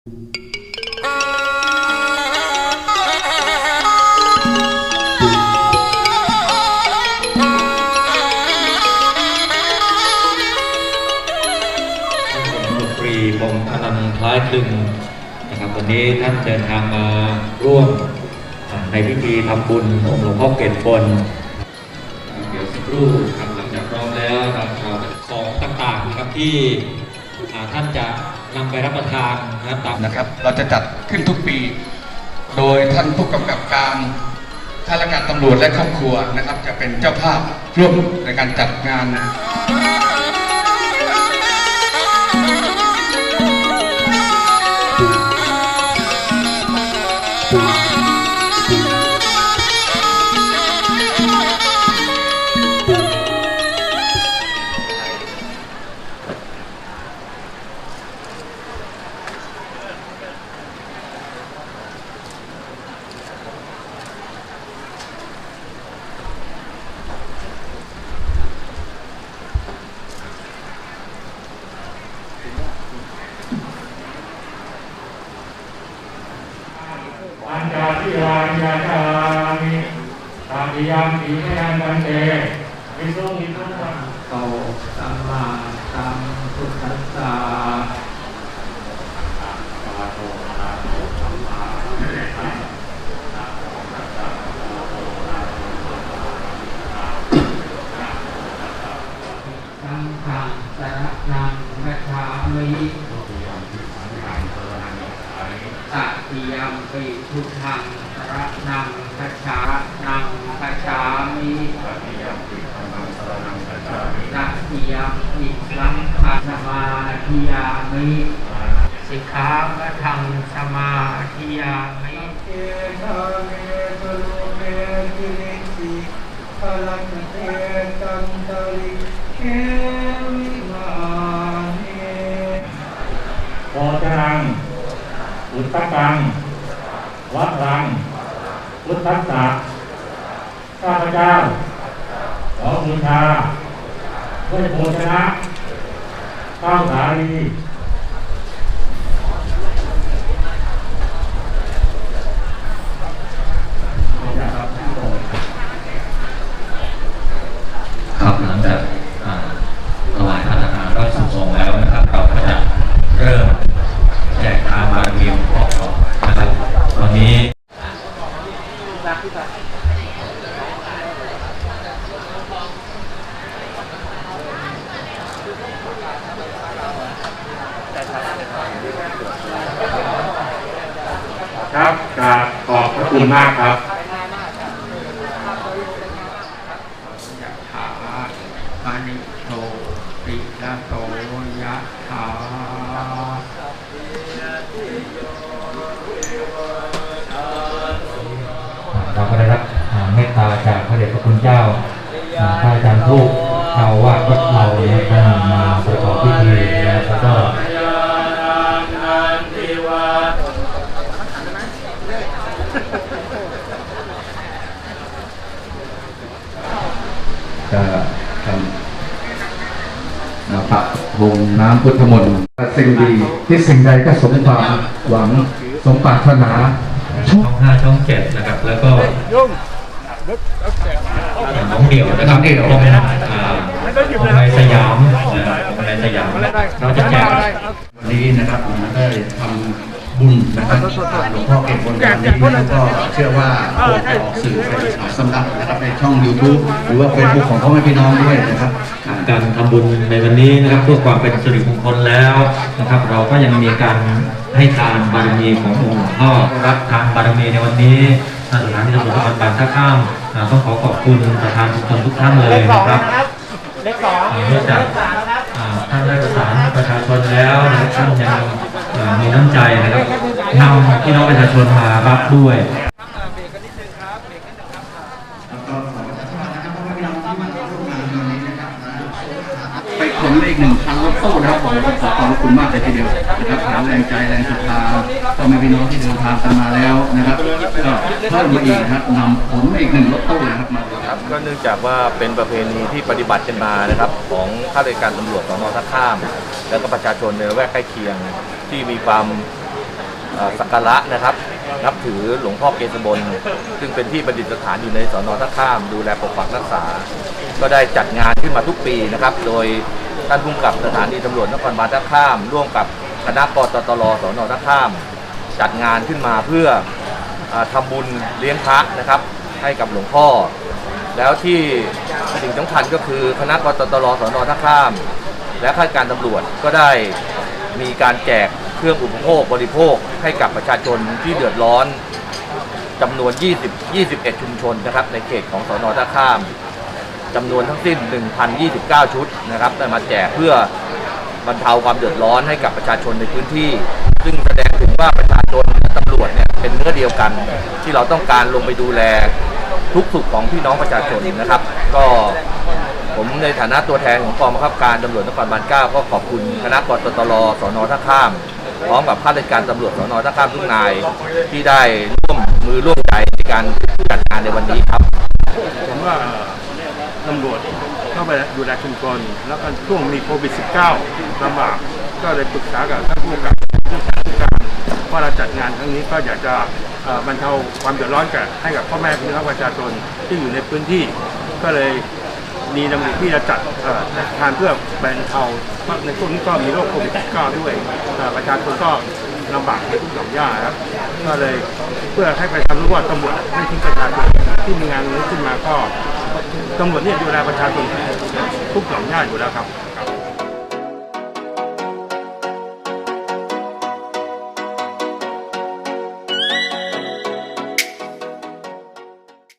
ดนตรีวงอนันต์คล้ายคลึงนะครับวันนี้ท่านเดินทางมาร่วมในพิธีทำบุญองค์หลวงพ่อเกศบนเดี๋ยวสักครู่ครับหลังจากร้องแล้วครับของต่างๆครับที่ท่านจะ นำไปรับประทานนะครับนะครับ เราจะจัดขึ้นทุกปี โดยท่านผู้กำกับการข้าราชการตำรวจและครอบครัวนะครับ จะเป็นเจ้าภาพร่วมในการจัดงาน ปัญจทิวานิยาจามิตาติยามปีมยันวันเตวิสุงวิสุงวันโตสัมมาสัมพุทธัสสะสังฆังสรนังกัจฉามิ ตัติยมปิพุทธังสรนังกัจฉานังกัจฉามิตัติยมปิสังฆังสมาธิยามิสิกขาปะทังสมาธิยามิเอทาเมตุโลเมติลิสิพลังเตตันตริเขวิาเน โอจรัง อุตตกังวัดรัง พุทธัสสะข้าพเจ้าขอบูชาด้วยโภชนะข้าวสาลี ครับหลังจากอ่าถวายพระทหารร้อยสุองค์แล้วนะครับ เราก็จะเริ่มแจกทานบารมีของพ่อก่อนนะครับตอนนี้ ครับกราบขอบพระคุณมากครับยะถาปานิโชติละโตยะถาเราก็ได้รับเมตตาจากพระเดชพระคุณเจ้าอ่าพระอาจารย์ทูกชาววาดวัดเราเนี่ย ทำปะพรมน้ำพุทธมนต์สิ่งดีที่สิ่งใดก็สมความหวังสมปรารถนาช่องห้าช่องเจ็ดนะครับ แล้วก็น้องเดี่ยวนะครับตรงอ่าของในสยามนะครับของในสยามเราจะแจกวันนี้นะครับผมได้ทำ บุญนะครับหลวงพ่อเก็บบนวันนี้แล้วก็เชื่อว่าคงจะออกสื่อไปฉายสำนักนะครับในช่อง YouTube หรือว่า Facebook ของพ่อแม่พี่น้องด้วยนะครับอ่าการทำบุญในวันนี้นะครับเพื่อความเป็นสิริมงคลแล้วนะครับ เราก็ยังมีการให้ทานบารมีขององค์หลวงพ่อรับทานบารมีในวันนี้ทางสถานที่ตำรวจนครบาลท่าข้ามอ่าต้องขอขอบคุณประธานทุกคนทุกท่านเลยนะครับเล็กสองเนื่องจากอ่าท่านได้ประสานประชาชนแล้วนะครับท่านยังอ่า มีน้ำใจนะครับนำพี่น้องประชาชนมารับด้วยแล้วก็ขอประชาสัมพันธ์นะครับพ่อแม่พี่น้องที่มาร่วมงานในวันนี้นะครับไปขนเลขหนึ่งพันรถตู้นะครับผมขอขอบพระคุณมากเลยทีเดียวนะครับหาแรงใจแรงศรัทธาพ่อแม่พี่น้องที่เดินทางกันมาแล้วนะครับก็เพิ่มมาอีกนะครับนำขนมาอีกหนึ่งรถตู้นะครับมาเลยครับก็เนื่องจากว่าเป็นประเพณีที่ปฏิบัติกันมานะครับ ของข้าราชการตำรวจสอนอท่าข้าม แล้วก็ประชาชนในละแวกใกล้เคียง ที่มีความสักการะนะครับ นับถือหลวงพ่อเกศบลซึ่งเป็นที่ประดิษฐานอยู่ในสอนอท่าข้าม ดูแลปกปักรักษา ก็ได้จัดงานขึ้นมาทุกปีนะครับ โดยท่านผู้กำกับสถานีตำรวจนครบาลท่าข้าม ร่วมกับคณะปตตรสอนอท่าข้าม จัดงานขึ้นมาเพื่ออาทำบุญเลี้ยงพระนะครับ ให้กับหลวงพ่อ แล้วที่สิ่งสำคัญก็คือคณะกตตรสอนอท่าข้าม และข้าราชการตำรวจก็ได้ มีการแจกเครื่องอุปโภคบริโภคให้กับประชาชนที่เดือดร้อนจำนวน 20 21 ชุมชนนะครับ ในเขตของสอนอท่าข้ามจำนวนทั้งสิ้น 1,029 ชุดนะครับได้มาแจกเพื่อบรรเทาความเดือดร้อนให้กับประชาชนในพื้นที่ ซึ่งแสดงถึงว่าประชาชนและตำรวจเนี่ยเป็นเนื้อเดียวกัน ที่เราต้องการลงไปดูแลทุกสุขของพี่น้องประชาชนนะครับ ก็ ผมในฐานะตัวแทนของกองบังคับการตำรวจนครบาล9ก็ขอบคุณคณะกตตรสอนอท่าข้าม พร้อมกับข้าราชการตำรวจสอนอท่าข้ามทุกนายที่ได้ร่วมมือร่วมใจในการจัดงานในวันนี้ครับผมว่าตำรวจเข้าไปดูแลชุมชนแล้วก็ช่วงมีโควิด -19 ลำบากก็เลยปรึกษากับท่านผู้กำกับผู้การผู้การว่าเราจัดงานครั้งนี้ก็อยากจะบรรเทาความเดือดร้อนกับให้กับพ่อแม่พี่น้องประชาชนที่อยู่ในพื้นที่ก็เลย มีดำริที่จะจัดทานเพื่อบรรเทาเพราะในช่วงนี้ก็มีโรคโควิด -19 ด้วยประชาชนก็ลำบากในทุกหย่อมย่าครับก็เลยเพื่อให้ประชาชนรู้ว่าตำรวจไม่ทิ้งประชาชนที่มีงานนี้ขึ้นมาก็ตำรวจเนี่ยดูแลประชาชนทุกหย่อมย่าอยู่แล้วครับ